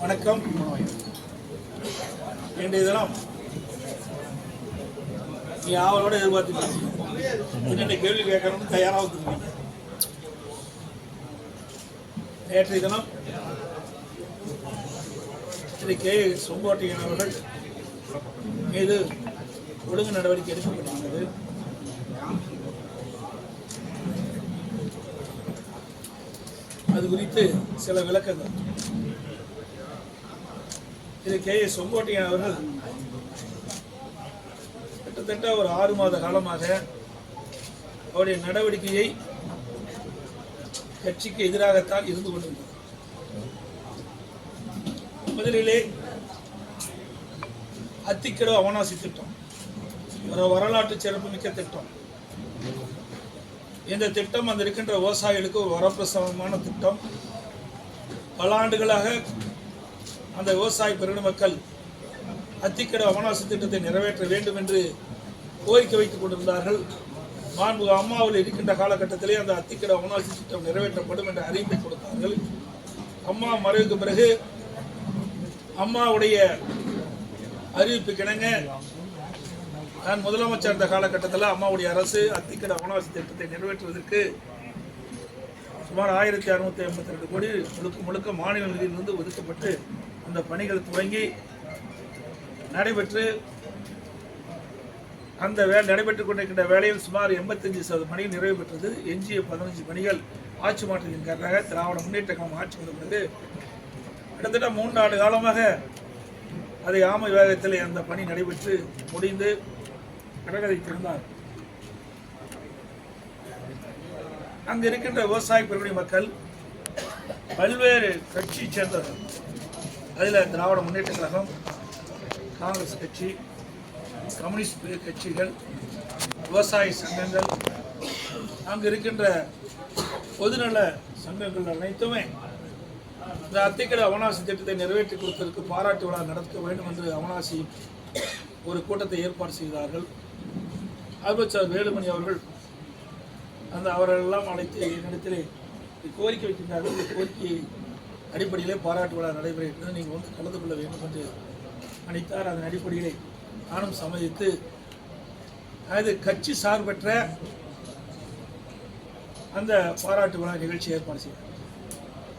வணக்கம். இன்றைய தினம் நீ ஆவலோட எதிர்பார்த்துட்டு என்னென்ன கேள்வி கேட்கணும்னு தயாராக வந்துருக்கீங்க? நேற்றைய தினம் திரு கே. செங்கோட்டையன் அவர்கள் மீது ஒழுங்கு நடவடிக்கை எடுக்கப்பட்டிருந்தது. அது குறித்து சில விளக்கங்கள். திரு கே எஸ் செங்கோட்டையன் அவர்கள். கிட்டத்தட்ட ஒரு ஆறு மாத காலமாக அவருடைய நடவடிக்கையை கட்சிக்கு எதிராகத்தான் இருந்து கொண்டிருந்தது முதலிலே அத்திக்கடவு அவனாசி திட்டம் ஒரு வரலாற்று சிறப்புமிக்க திட்டம். இந்த திட்டம் அந்த இருக்கின்ற விவசாயிகளுக்கு ஒரு வரப்பிரசவமான திட்டம். பல ஆண்டுகளாக அந்த விவசாய பெருமக்கள் அத்திக்கட அவனாசி திட்டத்தை நிறைவேற்ற வேண்டும் என்று கோரிக்கை வைத்துக் கொண்டிருந்தார்கள். மாண்பு அம்மாவில் இருக்கின்ற காலகட்டத்திலே அந்த அத்திக்கட அவனாசி திட்டம் நிறைவேற்றப்படும் என்ற அறிவிப்பை கொடுத்தார்கள். அம்மா மறைவுக்கு பிறகு அம்மாவுடைய அறிவிப்பு கிணங்க நான் முதலமைச்சர் இருந்த காலகட்டத்தில் அம்மாவுடைய அரசு அத்திக்கட அவனாசி திட்டத்தை நிறைவேற்றுவதற்கு சுமார் ஆயிரத்தி அறுநூத்தி ஐம்பத்தி ரெண்டு கோடி முழுக்க முழுக்க மாநில நிதியிலிருந்து ஒதுக்கப்பட்டு அந்த பணிகள் துவங்கி நடைபெற்று அந்த வே நடைபெற்றுக் கொண்டிருக்கின்ற வேலையில் சுமார் எண்பத்தஞ்சு சதவீத பணிகள் நிறைவு பெற்றது. எஞ்சிய பதினஞ்சு பணிகள் ஆட்சி மாற்றத்தின் காரணமாக திராவிட முன்னேற்ற கழகம் ஆட்சி வந்த பிறகு கிட்டத்தட்ட மூன்று ஆண்டு காலமாக அதை ஆமை வேகத்தில் அந்த பணி நடைபெற்று முடிந்து கடகதைத்திருந்தார் அங்கு இருக்கின்ற விவசாய பெருமை மக்கள் பல்வேறு கட்சி சேர்ந்தவர்கள். அதில் திராவிட முன்னேற்ற கழகம் காங்கிரஸ் கட்சி கம்யூனிஸ்ட் கட்சிகள் விவசாய சங்கங்கள் அங்கு இருக்கின்ற பொதுநல சங்கங்கள் அனைத்துமே இந்த அத்திக்கடை அவனாசி திட்டத்தை நிறைவேற்றி கொடுத்ததற்கு பாராட்டு விழா நடத்த வேண்டும் என்று அவனாசி ஒரு கூட்டத்தை ஏற்பாடு செய்தார்கள். அமைச்சர் வேலுமணி அவர்கள் அந்த அவர்களெல்லாம் அழைத்து என்னிடத்திலே கோரிக்கை வைக்கின்றார்கள் இந்த கோரிக்கையை அடிப்படையிலே பாராட்டு விழா நடைபெறுகிறது. நீங்கள் வந்து கலந்து கொள்ள வேண்டும் என்று அனைத்தார் அதன் அடிப்படையிலே நானும் சம்மதித்து அது கட்சி சார்பற்ற அந்த பாராட்டு விழா நிகழ்ச்சி ஏற்பாடு செய்தார்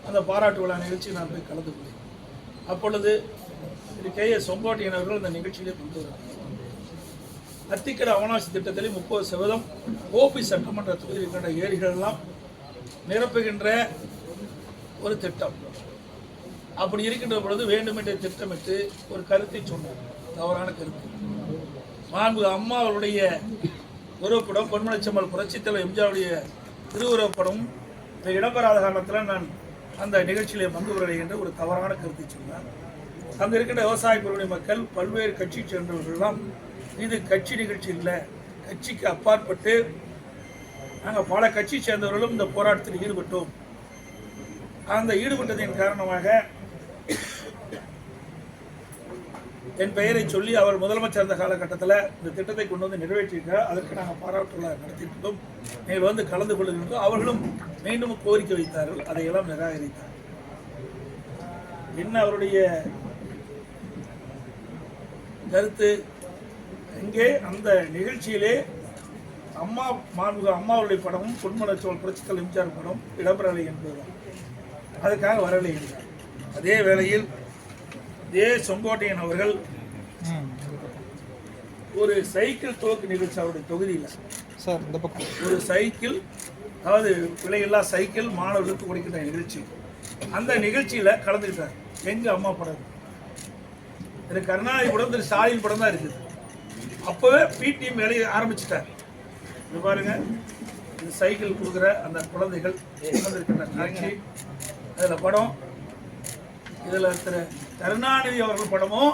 அந்த பாராட்டு விழா நிகழ்ச்சி நான் போய் கலந்து கொண்டேன். அப்பொழுது திரு கே எஸ் செங்கோட்டையன் அவர்கள் அந்த நிகழ்ச்சியிலே கொண்டு வரார் அத்திக்கட அவனாசி திட்டத்தில் முப்பது சதவீதம் ஓபி சட்டமன்ற தொகுதியில் இருக்கின்ற ஏரிகள் எல்லாம் நிரப்புகின்ற ஒரு திட்டம். அப்படி இருக்கின்ற பொழுது வேண்டுமென்றே திட்டமிட்டு ஒரு கருத்தை சொன்னார் தவறான கருத்து. மாண்பு அம்மா அவருடைய உருவப்படம் பொன்மலைச்சம்மல் புரட்சித்தலைவர் எம்ஜிஆருடைய திருவுருவப்படம் இந்த இடம்பெறாத காரணத்தில் நான் அந்த நிகழ்ச்சியிலே பங்கு பெறவில்லை என்று ஒரு தவறான கருத்தை சொன்னார். அங்கே இருக்கின்ற விவசாய பொருளுடைய மக்கள் பல்வேறு கட்சி சேர்ந்தவர்கள்லாம் இது கட்சி நிகழ்ச்சி இல்லை. கட்சிக்கு அப்பாற்பட்டு நாங்கள் பல கட்சி சேர்ந்தவர்களும் இந்த போராட்டத்தில் ஈடுபட்டோம். அந்த ஈடுபட்டதின் காரணமாக என் பெயரை சொல்லி அவர் முதலமைச்சர் இருந்த காலகட்டத்தில் இந்த திட்டத்தை கொண்டு வந்து நிறைவேற்றியிருக்கிறார். அதற்கு நாங்கள் பாராட்டு நடத்தியிருந்தோம். நீங்கள் வந்து கலந்து கொள்ளுகின்றோம் அவர்களும் மீண்டும் கோரிக்கை வைத்தார்கள். அதையெல்லாம் நிராகரித்தார். என்ன அவருடைய கருத்து? இங்கே அந்த நிகழ்ச்சியிலே அம்மா மாண்புக அம்மாவுடைய படமும் பொன்மலச்சோல் புரட்சித்தல் எம்ஜிஆர் படம் இடம்பெறலை என்பதுதான். அதுக்காக வரவில்லை. அதே வேளையில் இதே செங்கோட்டையன் அவர்கள் ஒரு சைக்கிள் துவக்கு நிகழ்ச்சி அவருடைய தொகுதியில். சார் இந்த பக்கம். ஒரு சைக்கிள் அதாவது விலையில்லா சைக்கிள் மாணவர்களுக்கு கொடுக்கின்ற நிகழ்ச்சி. அந்த நிகழ்ச்சியில் கலந்துக்கிட்டார். எங்க அம்மா படம்? திரு கருணாநிதி படம் திரு ஸ்டாலின் படம் தான் இருக்குது. அப்போவே பிடிஎம் வேலையை ஆரம்பிச்சிட்டார். இது பாருங்க இது சைக்கிள் கொடுக்குற அந்த குழந்தைகள் உட்கார்ந்திருக்கின்ற காட்சி. அதில் படம். இதில் திரு கருணாநிதி அவர்கள் படமும்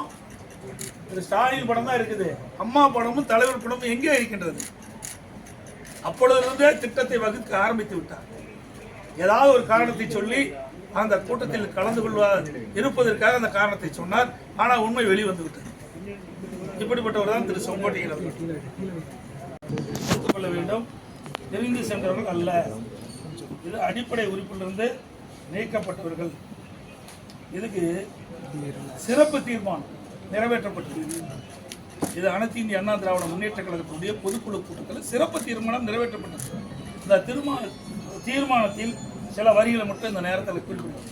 திரு ஸ்டாலின் படம் தான் இருக்குது. அம்மா படமும் தலைவர் படமும் எங்கே இருக்கின்றது? அப்பொழுதிருந்தே திட்டத்தை வகுக்க ஆரம்பித்து விட்டார். ஏதாவது ஒரு காரணத்தை சொல்லி அந்த கூட்டத்தில் கலந்து கொள்வா இருப்பதற்காக அந்த காரணத்தை சொன்னார். ஆனால் உண்மை வெளிவந்து விட்டது இப்படிப்பட்டவர் தான் திரு செங்கோட்டையன் அவர்கள். எடுத்துக்கொள்ள வேண்டும். நெருங்கி சென்றவர்கள் அல்ல. இது அடிப்படை உறுப்பிலிருந்து நீக்கப்பட்டவர்கள். இதுக்கு சிறப்பு தீர்மானம் நிறைவேற்றப்பட்டது இது அனைத்து இந்திய அண்ணா திராவிட முன்னேற்ற கழகத்துடைய பொதுக்குழு கூட்டத்தில் சிறப்பு தீர்மானம் நிறைவேற்றப்பட்டது. இந்த திருமா தீர்மானத்தில் சில வரிகளை மட்டும் இந்த நேரத்தில் குறிப்பிடுவோம்.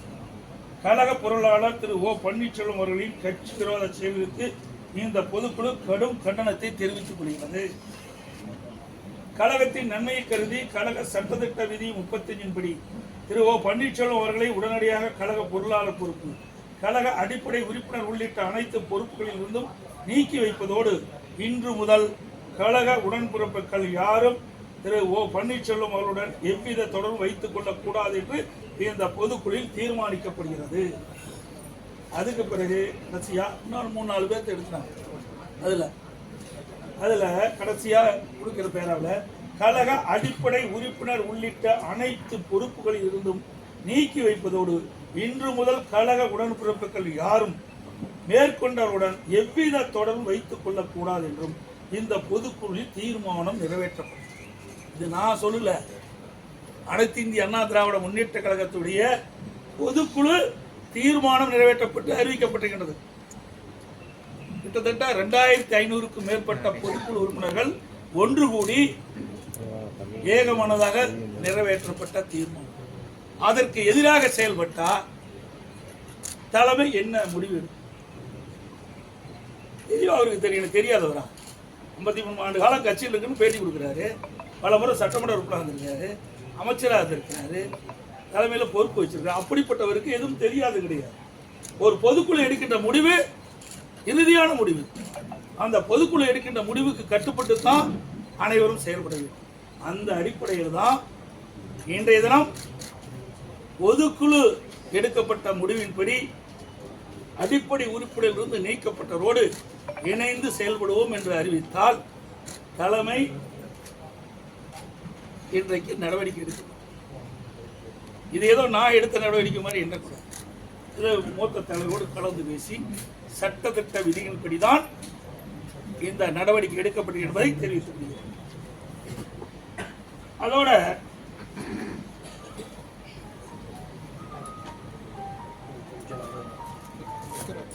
கழக பொருளாளர் திரு ஓ பன்னீர்செல்வம் அவர்களின் கட்சி விரோத செயல்களுக்கு இந்த பொதுக்குழு கடும் கண்டனத்தை தெரிவித்துக் கொள்கிறது. கழகத்தின் நன்மையை கருதி கழக சட்டத்திட்ட விதி முப்பத்தஞ்சின் படி திரு ஓ பன்னீர்செல்வம் அவர்களை உடனடியாக கழக பொருளாளர் பொறுப்பு கழக அடிப்படை உறுப்பினர் உள்ளிட்ட அனைத்து பொறுப்புகளில் இருந்தும் நீக்கி வைப்பதோடு இன்று முதல் கழக உடன்பிறப்புகள் யாரும் திரு ஓ பன்னீர்செல்வம் அவர்களுடன் எவ்வித தொடர்பு வைத்துக் கொள்ளக்கூடாது என்று இந்த பொதுக்குழுவில் தீர்மானிக்கப்படுகிறது. அதுக்கு பிறகு கடைசியா இன்னொரு மூணு நாலு பேர்த்து எடுத்துனாங்க அதில் அதில் கடைசியாக கொடுக்குற பேராவில் கழக அடிப்படை உறுப்பினர் உள்ளிட்ட அனைத்து பொறுப்புகளில் இருந்தும் நீக்கி வைப்பதோடு இன்று முதல் கழக உடன்பிறப்புகள் யாரும் மேற்கொண்டவருடன் எவ்வித தொடர்பு வைத்துக் கொள்ளக்கூடாது என்றும் இந்த பொதுக்குழுவில் தீர்மானம் நிறைவேற்றப்பட்டது. இது நான் சொல்லல. அனைத்து இந்திய அண்ணா திராவிட முன்னேற்ற கழகத்துடைய பொதுக்குழு தீர்மானம் நிறைவேற்றப்பட்டு அறிவிக்கப்பட்டிருக்கின்றது. கிட்டத்தட்ட ரெண்டாயிரத்தி ஐநூறுக்கும் மேற்பட்ட பொதுக்குழு உறுப்பினர்கள் ஒன்று கூடி ஏகமனதாக நிறைவேற்றப்பட்ட தீர்மானம். அதற்கு எதிராக செயல்பட்டா தலைமை என்ன முடிவு தெரியும் அவருக்கு தெரியும் எனக்கு தெரியாதவரா? ஐம்பத்தி மூணு ஆண்டு காலம் கட்சியில் இருக்குன்னு பேட்டி கொடுக்குறாரு. பல முறை சட்டமன்ற உறுப்பினர் இருந்திருக்காரு. அமைச்சராக இருந்திருக்காரு. தலைமையில் பொறுப்பு வச்சிருக்காரு. அப்படிப்பட்டவருக்கு எதுவும் தெரியாது கிடையாது. ஒரு பொதுக்குழு எடுக்கின்ற முடிவு இறுதியான முடிவு. அந்த பொதுக்குழு எடுக்கின்ற முடிவுக்கு கட்டுப்பட்டு தான் அனைவரும் செயல்பட வேண்டும். அந்த அடிப்படையில் தான் இன்றைய தினம் பொதுக்குழு எடுக்கப்பட்ட முடிவின்படி அடிப்படை உறுப்பினரிலிருந்து நீக்கப்பட்டதோடு இணைந்து செயல்படுவோம் என்று அறிவித்தால் தலைமை இன்றைக்கு நடவடிக்கை எடுக்கும் இது ஏதோ நான் எடுத்த நடவடிக்கை மாதிரி எண்ணக்கூடாது இது மூத்த தலைவரோடு கலந்து பேசி சட்டத்திட்ட விதிகளின்படி தான் இந்த நடவடிக்கை எடுக்கப்படுகிறது என்பதை தெரிவித்துக் கொள்கிறேன். அதோட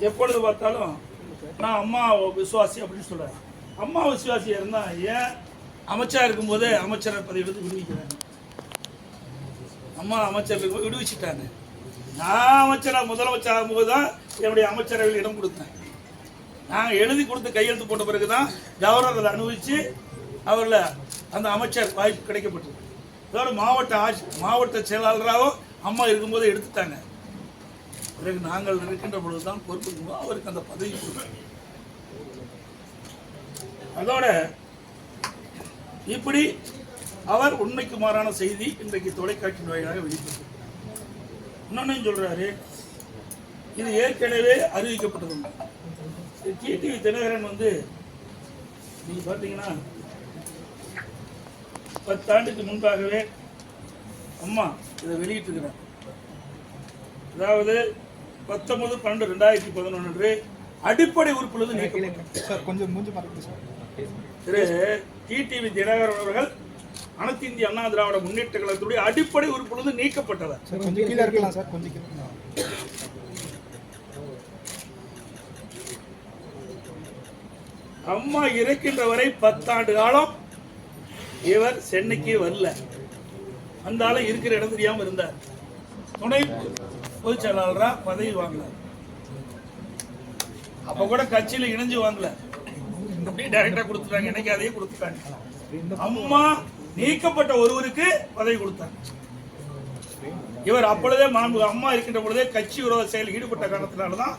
எப்பொழுது பார்த்தாலும் நான் அம்மா விசுவாசி அப்படின்னு சொல்றேன். அம்மா விசுவாசி இருந்தா ஏன் அமைச்சா இருக்கும்போதே அமைச்சர் எடுத்து விடுவிக்கிறாங்க? அம்மா அமைச்சர் இருக்கும்போது விடுவிச்சிட்டாங்க. நான் அமைச்சரா முதலமைச்சர் ஆகும்போது தான் என்னுடைய அமைச்சரவையில் இடம் கொடுத்தேன். நாங்கள் எழுதி கொடுத்து கையெழுத்து போட்ட பிறகு தான் கவர்னர் அதை அனுபவிச்சு அவரில் அந்த அமைச்சர் வாய்ப்பு கிடைக்கப்பட்டது. இதோட மாவட்ட ஆட்சி மாவட்ட செயலாளராகவும் அம்மா இருக்கும்போது எடுத்துட்டாங்க. பிறகு நாங்கள் இருக்கின்ற பொழுது தான் பொறுப்பு அவருக்கு அந்த பதவி கொடுத்தாங்க அதோட இப்படி அவர் உண்மைக்கு மாறான செய்தி இன்றைக்கு தொலைக்காட்சி வாயிலாக வெளிப்பட்டது இன்னொன்னு சொல்றாரு இது ஏற்கனவே அறிவிக்கப்பட்டது டிடிவி தினகரன் வந்து நீங்க பார்த்தீங்கன்னா பத்தாண்டுக்கு முன்பாகவே அம்மா இதை வெளியிட்டிருக்கிறார். அதாவது பத்தொன்பது பன்னெண்டு ரெண்டாயிரத்தி பதினொன்று அடிப்படை உறுப்பிலிருந்து நீக்கப்பட்டது சார் கொஞ்சம் மூஞ்சி திரு டிடிவி தினகரன் அவர்கள் அனைத்து இந்திய அண்ணா திராவிட முன்னேற்ற கழகத்துடைய அடிப்படை உறுப்பிலிருந்து நீக்கப்பட்டவர். சார் கொஞ்சம் கீழே இருக்கலாம் சார் கொஞ்சம் கீழே. அம்மா இறக்கின்ற வரை பத்தாண்டு காலம் இவர் சென்னைக்கு வரல. அந்த இருக்கிற இடம் தெரியாம இருந்தார். துணை பொதுச் செயலாளராக பதவி வாங்கல அப்ப கூட கட்சியில இணைஞ்சு வாங்கல. அப்படியே டைரக்டா கொடுத்துட்டாங்க. எனக்கு அதையே கொடுத்துட்டாங்க. அம்மா நீக்கப்பட்ட ஒருவருக்கு பதவி கொடுத்தாங்க. இவர் அப்பொழுதே மாண்பு அம்மா இருக்கின்ற பொழுதே கட்சி விரோத செயலில் ஈடுபட்ட காரணத்தினால்தான்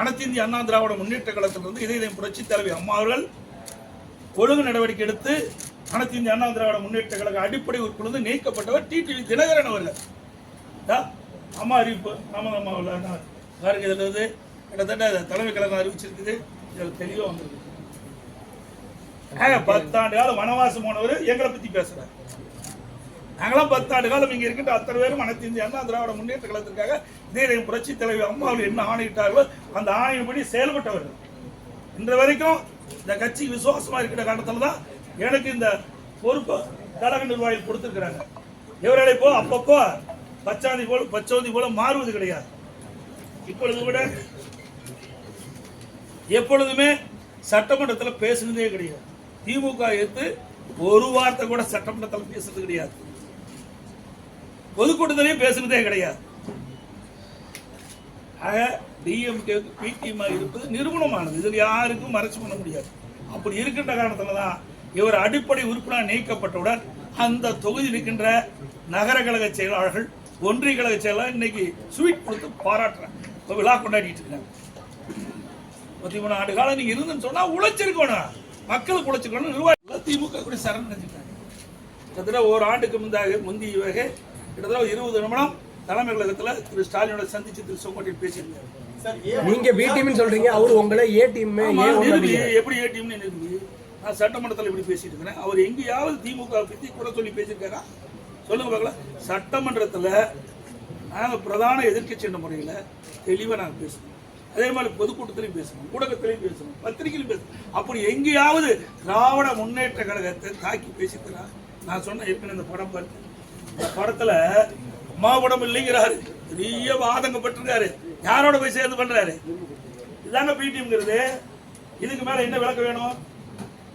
அனைத்து இந்திய அண்ணா திராவிட முன்னேற்ற கழகத்திலிருந்து இதய புரட்சி தலைவி அம்மா அவர்கள் ஒழுங்கு நடவடிக்கை எடுத்து அனைத்து இந்திய அண்ணா திராவிட முன்னேற்ற கழக அடிப்படை உறுப்பிலிருந்து நீக்கப்பட்டவர் டிடிவி தினகரன் அவர்கள். அம்மா அறிவிப்பு ஆமாம் அம்மா இல்லை பாருங்க இதில் வந்து கிட்டத்தட்ட தலைமை கழகம் அறிவிச்சிருக்குது. இதில் தெளிவாக வந்திருக்கு. ஆக பத்தாண்டு காலம் வனவாசம் போனவர் எங்களை பத்தி பேசுறாரு. நாங்களாம் பத்தாண்டு காலம் இங்க இருக்கின்ற அத்தனை பேரும் அனைத்து இந்திய அண்ணா திராவிட முன்னேற்ற கழகத்திற்காக இதே புரட்சி தலைவி அம்மா என்ன ஆணையிட்டார்களோ அந்த ஆணையின்படி செயல்பட்டவர்கள். இன்று வரைக்கும் இந்த கட்சி விசுவாசமா இருக்கிற காரணத்துல தான் எனக்கு இந்த பொறுப்பு கழக நிர்வாகிகள் கொடுத்துருக்குறாங்க. இவர்களை போ அப்பப்போ பச்சாந்தி போல பச்சோந்தி போல மாறுவது கிடையாது. இப்பொழுது கூட எப்பொழுதுமே சட்டமன்றத்தில் பேசுனதே கிடையாது. திமுக எடுத்து ஒரு வார்த்தை கூட சட்டமன்றத்தில் பேசுறது கிடையாது. பொதுக்கூட்டத்திலையும் பேசுனதே கிடையாது. ஆக டிஎம்கே பிடிஎம் இருப்பது நிறுவனமானது. இதில் யாருக்கும் மறைச்சு பண்ண முடியாது. அப்படி இருக்கின்ற காரணத்தில் தான் இவர் அடிப்படை உறுப்பினர் நீக்கப்பட்டவுடன் அந்த தொகுதியில் இருக்கின்ற நகர கழக செயலாளர்கள் ஒன்றிய கழக செயலாளர் இன்னைக்கு ஸ்வீட் கொடுத்து பாராட்டுறாங்க. விழா கொண்டாடிட்டு இருக்காங்க. பத்தி மூணு ஆண்டு காலம் நீங்க இருந்துன்னு சொன்னா உழைச்சிருக்கணும். மக்களுக்கு உழைச்சிருக்கணும். நிர்வாகிகள் திமுக கூட சரண் நினைச்சிட்டாங்க கிட்டத்தட்ட ஒரு ஆண்டுக்கு முந்தாக முந்தைய வகை கிட்டத்தட்ட ஒரு இருபது நிமிடம் தலைமை கழகத்தில் திரு ஸ்டாலினோட சந்திச்சு திரு செங்கோட்டையன் பேசியிருந்தார். நீங்க பி டீம்னு சொல்றீங்க அவரு உங்களை ஏ டீம் எப்படி ஏடிஎம்னு நிரூபி நான் சட்டமன்றத்தில் இப்படி பேசிட்டு இருக்கிறேன். அவர் எங்கேயாவது திமுக பற்றி கூட சொல்லி பேசியிருக்காரா? சொல்லுங்க பார்க்கலாம் சட்டமன்றத்தில் நாங்கள் பிரதான எதிர்க்கட்சி என்ற முறையில் தெளிவாக நாங்கள் பேசணும் அதே மாதிரி பொதுக்கூட்டத்திலையும் பேசணும் ஊடகத்திலையும் பேசணும் பத்திரிகையிலும் பேசணும் அப்படி எங்கேயாவது திராவிட முன்னேற்ற கழகத்தை தாக்கி பேசிக்கிறா நான் சொன்ன ஏற்கனவே இந்த படம் பார்த்து இந்த படத்தில் அம்மா படம் இல்லைங்கிறாரு. பெரிய ஆதங்கப்பட்டிருக்காரு யாரோட போய் சேர்ந்து பண்ணுறாரு இதாங்க பிடிஎம்ங்கிறது இதுக்கு மேலே என்ன விளக்கம் வேணும்?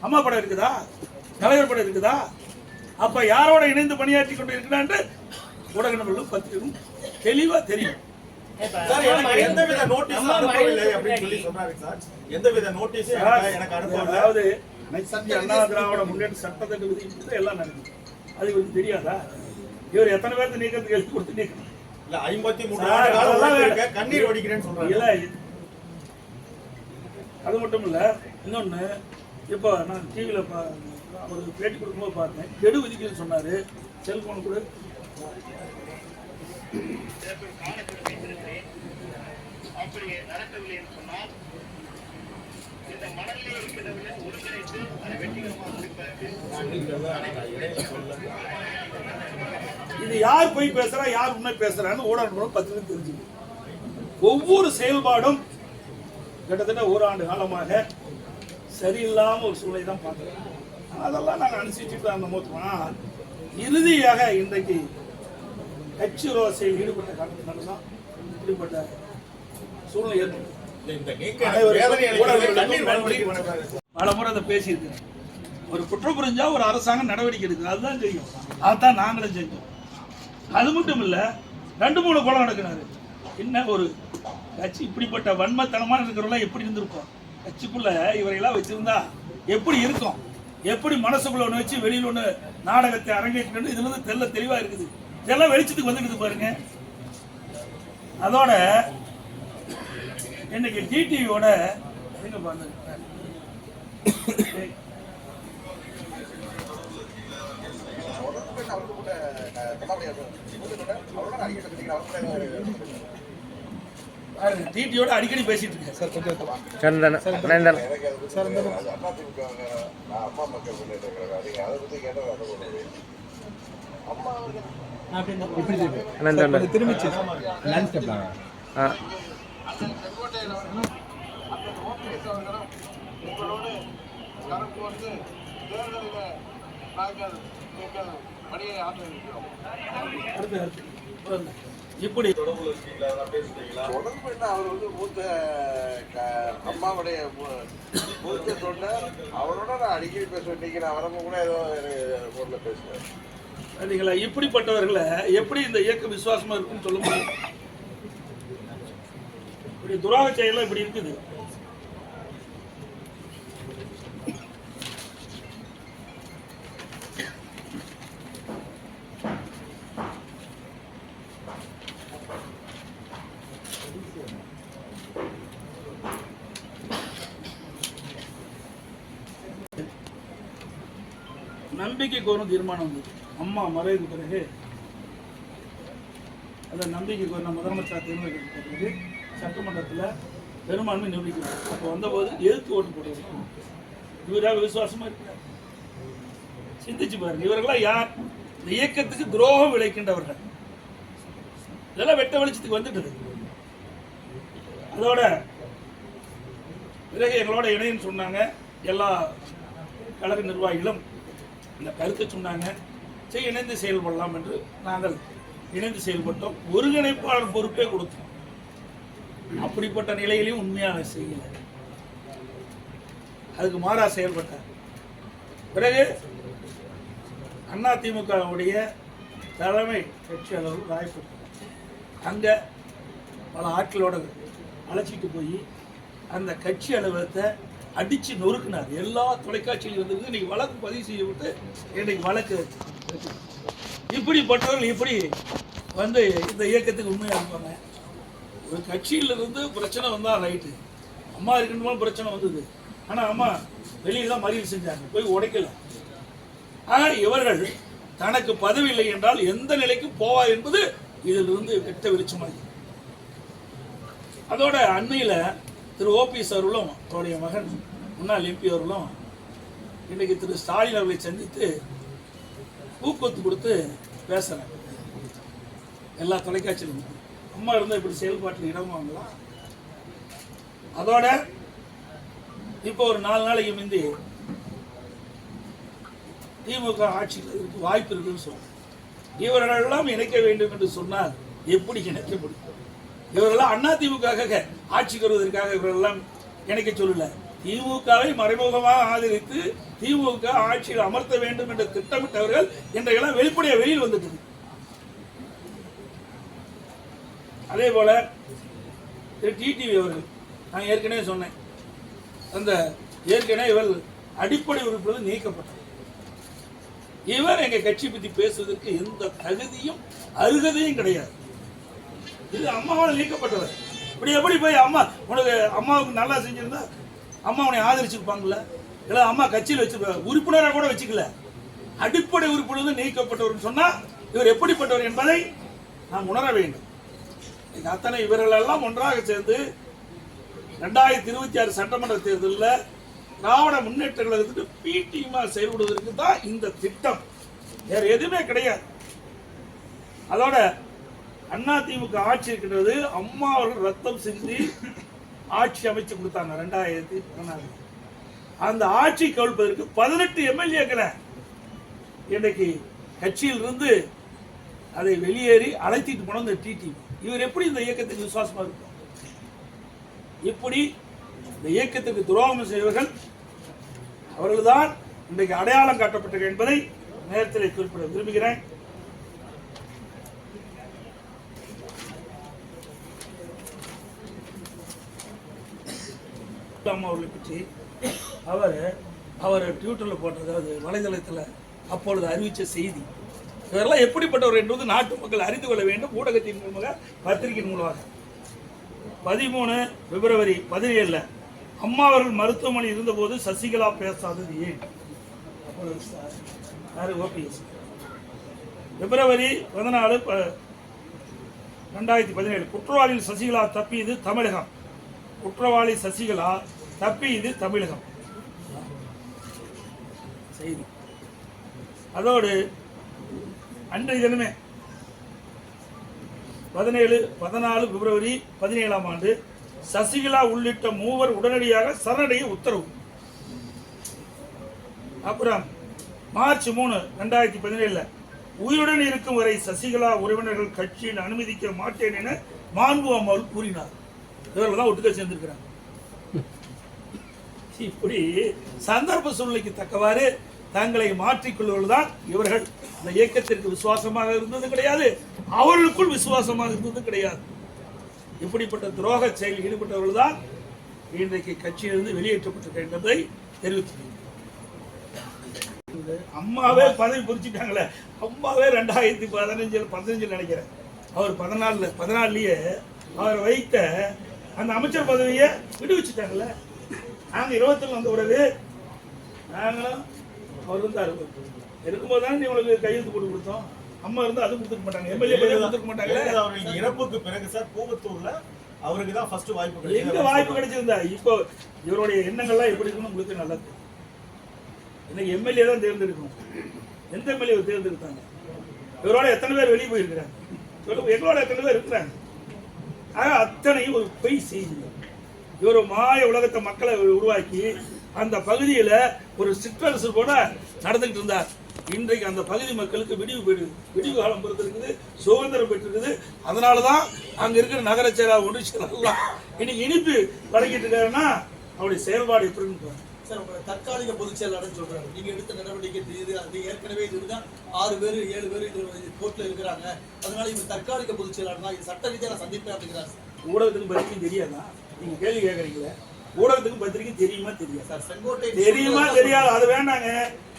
அம்மா படம் இருக்குதா? தலைவர் படம் இருக்குதா? அப்ப யாரோட இணைந்து பணியாற்றி கொண்டு இருக்கிறான்ட்டு ஊடக நபர்களும் பத்திரிகைகளும் தெளிவா தெரியும். அதாவது அண்ணா திராவிட முன்னேற்ற சட்டத்திட்ட விதி எல்லாம் நடக்குது அது இவருக்கு தெரியாதா? இவர் எத்தனை பேருக்கு நீக்கிறதுக்கு எழுதி கொடுத்து நீக்கணும்? இல்ல, 53 சார், ஆண்டு காலம் அதெல்லாம் உழைத்திருக்கேன், கண்ணீர் வடிக்கிறேன்னு. இல்ல இது- அது மட்டும் இல்ல இன்னொன்னு இப்போ நான் டிவியில் ஒரு பேட்டி கொடுக்கும்போது பார்த்தேன். கெடு விதிக்குன்னு சொன்னார். செல்ஃபோன் கூட. இது யார் போய் பேசுறா யார் உண்மை பேசுறான்னு ஊடகம் பத்திரிகை தெரிஞ்சுக்கணும் ஒவ்வொரு செயல்பாடும் கிட்டத்தட்ட ஒரு ஆண்டு காலமாக சரியில்லாம ஒரு சூழலை தான் பார்க்குறோம். அதெல்லாம் நாங்கள் அனுசரிச்சுட்டு தான் அந்த போதுமா இறுதியாக இன்றைக்கு கட்சி ரோசையில் ஈடுபட்ட காரணத்தினால தான் இப்படிப்பட்ட சூழ்நிலை சார். பல முறை அதை பேசியிருக்கிறேன். ஒரு குற்றம் புரிஞ்சா ஒரு அரசாங்கம் நடவடிக்கை எடுக்குது. அதுதான் செய்யும். அதுதான் நாங்களும் செஞ்சோம். அது மட்டும் இல்ல ரெண்டு மூணு கொலை நடக்குனாரு. என்ன ஒரு கட்சி இப்படிப்பட்ட வன்மத்தனமான இருக்கிறவங்களாம் எப்படி இருந்திருக்கும்? கட்சிக்குள்ள இவரையெல்லாம் வச்சிருந்தா எப்படி இருக்கும்? எப்படி மனசுக்குள்ள ஒன்று வச்சு வெளியில் ஒன்று நாடகத்தை அரங்கேற்றணும் இதுல இருந்து தெல்ல தெளிவா இருக்குது. இதெல்லாம் வெளிச்சத்துக்கு வந்துடுது பாருங்க. அதோட இன்னைக்கு டிடிவியோட எங்க பாருங்க. டிடியோட அடிக்கடி பேசிட்டு இருக்கேன் சார் கொஞ்சம். சந்தன நந்தன் சார் இந்த இப்படி திருப்பி. நந்தன் சார், கொஞ்சம் திரும்பிச்சு ஆ அடுத்து. இப்படி பேசுறீங்களா? தொடர்பு என்ன அவர் வந்து மூத்த அம்மாவுடைய மூத்த தொண்டர். அவரோட நான் அடிக்கடி பேசுவேன். இன்னைக்கு நான் வரப்போ கூட ஏதோ போன்ல பேசுவேன். நீங்களா இப்படிப்பட்டவர்களை எப்படி இந்த இயக்கம் விசுவாசமா இருக்குன்னு சொல்ல முடியும்? இப்படி துராக செயலாம் இப்படி இருக்குது. நம்பிக்கை கோரும் தீர்மானம் வந்தது. அம்மா மறைவுக்கு பிறகு அந்த நம்பிக்கை கோரின முதலமைச்சர் தேர்ந்தெடுக்கப்பட்ட பிறகு சட்டமன்றத்தில் பெரும்பான்மை நிரூபிக்கிறார் அப்போ வந்தபோது எதிர்த்து ஓட்டு போடுவோம் இவராக விசுவாசமா இருக்கிறார் சிந்திச்சு பாருங்க. இவர்களாம் யார்? இந்த இயக்கத்துக்கு துரோகம் விளைக்கின்றவர்கள். இதெல்லாம் வெட்ட வெளிச்சத்துக்கு வந்துட்டது. அதோட பிறகு எங்களோட இணையன்னு சொன்னாங்க. எல்லா கழக நிர்வாகிகளும் இந்த கருத்தை சொன்னாங்க. சரி இணைந்து செயல்படலாம் என்று நாங்கள் இணைந்து செயல்பட்டோம். ஒருங்கிணைப்பாளர் பொறுப்பே கொடுத்தோம். அப்படிப்பட்ட நிலையிலையும் உண்மையாக செய்யல. அதுக்கு மாறா செயல்பட்டார். பிறகு அண்ணா திமுகவுடைய தலைமை கட்சி அளவு ராயப்பட்டார் அங்கே பல ஆட்களோட அழைச்சிட்டு போய் அந்த கட்சி அலுவலகத்தை அடித்து நொறுக்கினார். எல்லா தொலைக்காட்சியிலும் வந்தது இன்னைக்கு வழக்கு பதிவு செய்யப்பட்டு இன்னைக்கு வழக்கு இப்படிப்பட்டவர்கள் இப்படி வந்து இந்த இயக்கத்துக்கு உண்மையாக இருப்பாங்க. ஒரு கட்சியிலிருந்து பிரச்சனை வந்தால் ரைட்டு. அம்மா இருக்கணும் பிரச்சனை வந்தது. ஆனால் அம்மா வெளியில தான் மறியல் செஞ்சாங்க. போய் உடைக்கல. ஆனால் இவர்கள் தனக்கு பதவி இல்லை என்றால் எந்த நிலைக்கு போவார் என்பது இதிலிருந்து வெட்ட வெளிச்சமாகி. அதோட அண்மையில் திரு ஓபிஎஸ் அவர்களும் அவருடைய மகன் முன்னாள் எம்பி அவர்களும் இன்றைக்கு திரு ஸ்டாலின் அவர்களை சந்தித்து ஊக்கத்து கொடுத்து பேசுகிறேன் எல்லா தொலைக்காட்சியிலும். அம்மா இருந்தால் இப்படி செயல்பாட்டில் இடம் வாங்கலாம். அதோட இப்போ ஒரு நாலு நாளைக்கு முந்தி திமுக ஆட்சியில் இருக்கு வாய்ப்பு இருக்குன்னு சொல்லுவோம் இவர்களெல்லாம் இணைக்க வேண்டும் என்று சொன்னால் எப்படி இணைக்க முடியும்? இவரெல்லாம் அண்ணா திமுக ஆட்சிக்கு வருவதற்காக இவரெல்லாம் எனக்கு சொல்லல. திமுகவை மறைமுகமாக ஆதரித்து திமுக ஆட்சியில் அமர்த்த வேண்டும் என்று திட்டமிட்டவர்கள் இன்றைக்கெல்லாம் வெளிப்படையாக வெளியில் வந்துட்டு அதே போல திரு டிடிவி அவர்கள் நான் ஏற்கனவே சொன்னேன். அந்த ஏற்கனவே இவர் அடிப்படை உறுப்பினர் நீக்கப்பட்டார். இவர் எங்கள் கட்சி பற்றி பேசுவதற்கு எந்த தகுதியும் அருகதையும் கிடையாது. இது அம்மாவால் நீக்கப்பட்டவர். இப்படி எப்படி போய் அம்மா உனக்கு அம்மாவுக்கு நல்லா செஞ்சிருந்தா அம்மா உன்னை ஆதரிச்சிருப்பாங்கல்ல இல்லை அம்மா கட்சியில் வச்சு உறுப்பினராக கூட வச்சுக்கல. அடிப்படை உறுப்பினர் நீக்கப்பட்டவர்னு சொன்னால் இவர் எப்படிப்பட்டவர் என்பதை நாம் உணர வேண்டும். அத்தனை இவர்கள் எல்லாம் ஒன்றாக சேர்ந்து ரெண்டாயிரத்தி இருபத்தி ஆறு சட்டமன்ற தேர்தலில் திராவிட முன்னேற்ற கழகத்துக்கு பிடிமா செயல்படுவதற்கு தான் இந்த திட்டம். வேற எதுவுமே கிடையாது. அதோட அண்ணா திமுக ஆட்சி இருக்கின்றது அம்மா அவர்கள் ரத்தம் சிந்தி ஆட்சி அமைச்சு கொடுத்தாங்க ரெண்டாயிரத்தி பதினாறு. அந்த ஆட்சி கவிழ்ப்பதற்கு பதினெட்டு எம்எல்ஏக்களை இன்னைக்கு கட்சியில் இருந்து அதை வெளியேறி அழைத்திட்டு போன இந்த டிடி இவர் எப்படி இந்த இயக்கத்துக்கு விசுவாசமா இருக்கும் இப்படி இந்த இயக்கத்துக்கு துரோகம் செய்வர்கள் அவர்கள்தான் இன்றைக்கு அடையாளம் காட்டப்பட்டது என்பதை நேரத்தில் குறிப்பிட விரும்புகிறேன். அம்மா அவர்களை பற்றி அவர் அவர் ட்விட்டரில் போட்டதாவது வலைதளத்தில் அப்பொழுது அறிவித்த செய்தி. இவரெல்லாம் எப்படிப்பட்டவர் என்பது நாட்டு மக்கள் அறிந்து கொள்ள வேண்டும். ஊடகத்தின் மூலமாக பத்திரிகையின் மூலமாக. பதிமூணு பிப்ரவரி பதினேழில் அம்மா அவர்கள் மருத்துவமனை இருந்தபோது சசிகலா பேசாதது ஏன்? அப்பொழுது யாரு? ஓபிஎஸ். பிப்ரவரி பதினாலு ப- ரெண்டாயிரத்தி பதினேழு. குற்றவாளியில் சசிகலா தப்பியது தமிழகம். குற்றவாளி சசிகலா தப்பியது தமிழகம். செய்தி. அதோடு அன்றைய தினமே பதினேழு பதினாலு பிப்ரவரி பதினேழாம் ஆண்டு சசிகலா உள்ளிட்ட மூவர் உடனடியாக சரணடைய உத்தரவு. அப்புறம் மார்ச் மூணு ரெண்டாயிரத்தி பதினேழுல உயிருடன் இருக்கும் வரை சசிகலா உறவினர்கள் கட்சியில் அனுமதிக்க மாட்டேன் என மாண்பு அம்மாள் கூறினார். இவர்கள் தான் ஒட்டுக்க சேர்ந்திருக்கிறாங்க. இப்படி சந்தர்ப்ப சூழ்நிலைக்கு தக்கவாறு தங்களை மாற்றிக்கொள்வதுதான் இவர்கள். இந்த இயக்கத்திற்கு விசுவாசமாக இருந்தது கிடையாது. அவர்களுக்குள் விசுவாசமாக இருந்தது கிடையாது. இப்படிப்பட்ட துரோக செயலில் ஈடுபட்டவர்கள் தான் இன்றைக்கு கட்சியிலிருந்து வெளியேற்றப்பட்டிருக்க என்பதை தெரிவித்துள்ளேன் அம்மாவே பதவி புரிச்சுட்டாங்களே. அம்மாவே ரெண்டாயிரத்தி பதினஞ்சில் பதினஞ்சில் நினைக்கிறேன். அவர் பதினாலுல பதினாலுலயே அவர் வைத்த அந்த அமைச்சர் பதவியை விடுவிச்சுட்டாங்கல்ல. நாங்கள் இருபத்தில் வந்த பிறகு நாங்களும் அவர் இருந்தார் இருக்கும்போது தானே உங்களுக்கு கையெழுத்து போட்டு கொடுத்தோம். அம்மா இருந்தால் அது கொடுத்துக்க மாட்டாங்க. எம்எல்ஏ பதவி கொடுத்துக்க மாட்டாங்களே. ஜெயலலிதா அவர்கள் இறப்புக்கு பிறகு சார் கூவத்தூர்ல அவருக்கு தான் ஃபர்ஸ்ட் வாய்ப்பு எங்க. வாய்ப்பு கிடைச்சிருந்தா? இப்போ இவருடைய எண்ணங்கள்லாம் எப்படி இருக்குன்னு உங்களுக்கு நல்லா தெரியும். இன்னைக்கு எம்எல்ஏ தான் தேர்ந்தெடுக்கணும். எந்த எம்எல்ஏ தேர்ந்தெடுத்தாங்க? இவரோட எத்தனை பேர் வெளியே போயிருக்கிறாங்க? எங்களோட எத்தனை பேர் இருக்கிறாங்க? ஆக அத்தனையும் ஒரு பொய் செய்தி. இவர் ஒரு மாய உலகத்தை மக்களை உருவாக்கி அந்த பகுதியில் ஒரு சிற்றரசு கூட நடந்துகிட்டு இருந்தார். இன்றைக்கு அந்த பகுதி மக்களுக்கு விடிவு பெற்று விடிவு காலம் பொறுத்திருக்குது சுதந்திரம் பெற்றிருக்குது. அதனால தான் அங்கே இருக்கிற நகர செயலாளர் ஒன்று செயலாளர்லாம் இன்னைக்கு இனிப்பு வழங்கிட்டு இருக்காருன்னா அவருடைய செயல்பாடு எப்படின்னு சார் உங்களை தற்காலிக பொதுச் செயலாளர் சொல்றாரு நீங்க எடுத்த நடவடிக்கை தெரியுது. அது ஏற்கனவே இதுதான். ஆறு பேர் ஏழு பேர் இது கோர்ட்ல இருக்கிறாங்க. அதனால இவர் தற்காலிக பொதுச் செயலாளர் தான் இது சட்ட ரீதியாக நான் சந்திப்பேன் அப்படிங்கிறார் ஊடகத்துக்கு பத்திரிக்கை தெரியாதா? நீங்க கேள்வி கேட்கறீங்களே. ஊடகத்துக்கு பத்திரிக்கை தெரியுமா தெரியாது? சார் செங்கோட்டை தெரியுமா தெரியாது? அது வேண்டாங்க.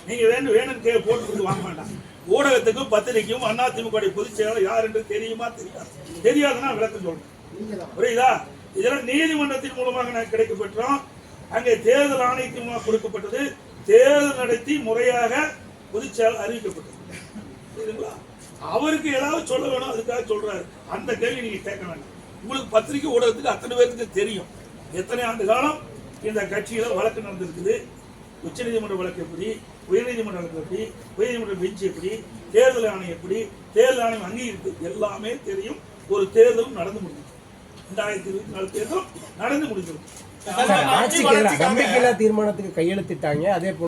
நீங்க வேணும் வேணும் கே போட்டு கொடுத்து வாங்க வேண்டாம். ஊடகத்துக்கும் பத்திரிக்கையும் அண்ணா திமுக பொதுச் செயலாளர் யார் என்று தெரியுமா தெரியாது? தெரியாதுன்னா விளக்கம் சொல்றேன். புரியுதா? இதெல்லாம் நீதிமன்றத்தின் மூலமாக நான் கிடைக்க பெற்றோம் அங்கே தேர்தல் ஆணையத்தின் கொடுக்கப்பட்டது. தேர்தல் நடத்தி முறையாக பொதுச்செயல் அறிவிக்கப்பட்டது. சரிங்களா அவருக்கு ஏதாவது சொல்ல வேணும் அதுக்காக சொல்றாரு. அந்த கேள்வி நீங்க கேட்க வேண்டாம். உங்களுக்கு பத்திரிக்கை ஊடகத்துக்கு அத்தனை பேருக்கு தெரியும். எத்தனை ஆண்டு காலம் இந்த கட்சியில வழக்கு நடந்திருக்குது? உச்சநீதிமன்ற வழக்கு எப்படி? உயர்நீதிமன்ற வழக்கு எப்படி? உயர்நீதிமன்ற பெஞ்ச் எப்படி? தேர்தல் ஆணையம் எப்படி? தேர்தல் ஆணையம் அங்கீகரித்து எல்லாமே தெரியும். ஒரு தேர்தலும் நடந்து முடிஞ்சது. ரெண்டாயிரத்தி இருபத்தி நாலு தேர்தலும் நடந்து முடிஞ்சிருக்கு ஆட்சிக்கு எதிராக நம்பிக்கையில்லா தீர்மானத்துக்கு கையெழுத்திட்டாங்க. அதே போல